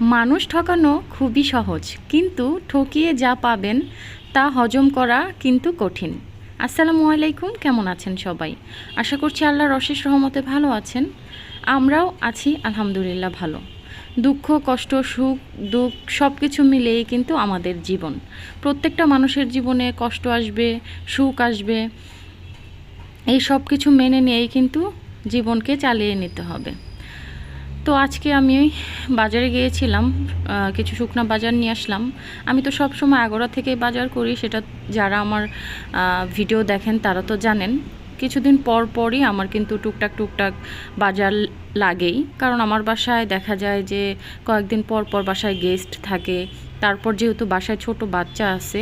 মানুষ ঠকানো খুবই সহজ, কিন্তু ঠকিয়ে যা পাবেন তা হজম করা কিন্তু কঠিন। আসসালামু আলাইকুম, কেমন আছেন সবাই? আশা করছি আল্লাহর অশেষ রহমতে ভালো আছেন। আমরাও আছি, আলহামদুলিল্লাহ, ভালো। দুঃখ, কষ্ট, সুখ, দুঃখ সব কিছু মিলেই কিন্তু আমাদের জীবন। প্রত্যেকটা মানুষের জীবনে কষ্ট আসবে, সুখ আসবে। এই সব কিছু মেনে নিয়েই কিন্তু জীবনকে চালিয়ে নিতে হবে। তো আজকে আমি বাজারে গিয়েছিলাম কিছু শুকনা বাজার নিয়ে আসলাম। আমি তো সব সময় আগোড়া থেকে বাজার করি, সেটা যারা আমার ভিডিও দেখেন তারা তো জানেন। কিছুদিন পর পরই আমার কিন্তু টুকটাক টুকটাক বাজার লাগেই। কারণ আমার বাসায় দেখা যায় যে কয়েকদিন পর পর বাসায় গেস্ট থাকে, তারপর যেহেতু বাসায় ছোট বাচ্চা আছে,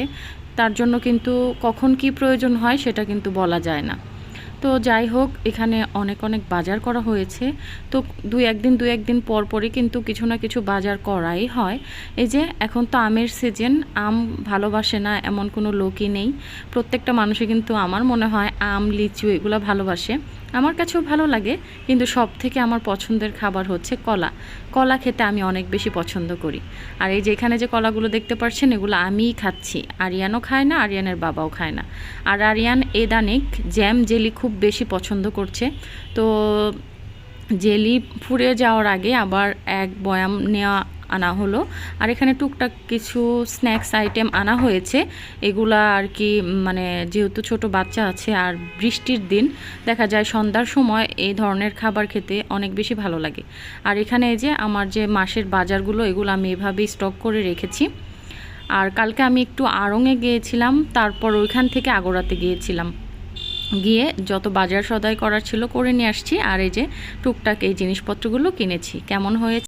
তার জন্য কিন্তু কখন কি প্রয়োজন হয় সেটা কিন্তু বলা যায় না। তো যাই হোক, এখানে অনেক অনেক বাজার করা হয়েছে। তো দু একদিন দু একদিন পর পরই কিন্তু কিছু না কিছু বাজার করাই হয়। এই যে এখন তো আমের সিজন আম ভালোবাসে না এমন কোনো লোকই নেই। প্রত্যেকটা মানুষই কিন্তু আমার মনে হয় আম, লিচু এগুলো ভালোবাসে। আমার কাছেও ভালো লাগে, কিন্তু সব থেকে আমার পছন্দের খাবার হচ্ছে কলা। কলা খেতে আমি অনেক বেশি পছন্দ করি। আর এই যে এখানে যে কলাগুলো দেখতে পাচ্ছেন এগুলো আমিই খাচ্ছি। আরিয়ানও খায় না, আরিয়ানের বাবাও খায় না। আর আরিয়ান এদানিক জ্যাম জেলি খুব বেশি পছন্দ করছে। তো জেলি ফুরিয়ে যাওয়ার আগে আবার এক বয়াম নেওয়া আনা হলো। আর এখানে টুকটাক কিছু স্ন্যাক্স আইটেম আনা হয়েছে। এগুলা আর কি মানে যেহেতু ছোট বাচ্চা আছে আর বৃষ্টির দিন, দেখা যায় সন্ধ্যার সময় এই ধরনের খাবার খেতে অনেক বেশি ভালো লাগে। আর এখানে যে আমার যে মাসের বাজারগুলো, এগুলো আমি এভাবেই স্টক করে রেখেছি। আর কালকে আমি একটু আড়ংয়ে গিয়েছিলাম, তারপর ওইখান থেকে আগোড়াতে গিয়েছিলাম। গিয়ে যত বাজার সদাই করার ছিল করে নিয়ে আসছি, আর এই যে টুকটাক এই জিনিসপত্রগুলো কিনেছি। কেমন হয়েছে?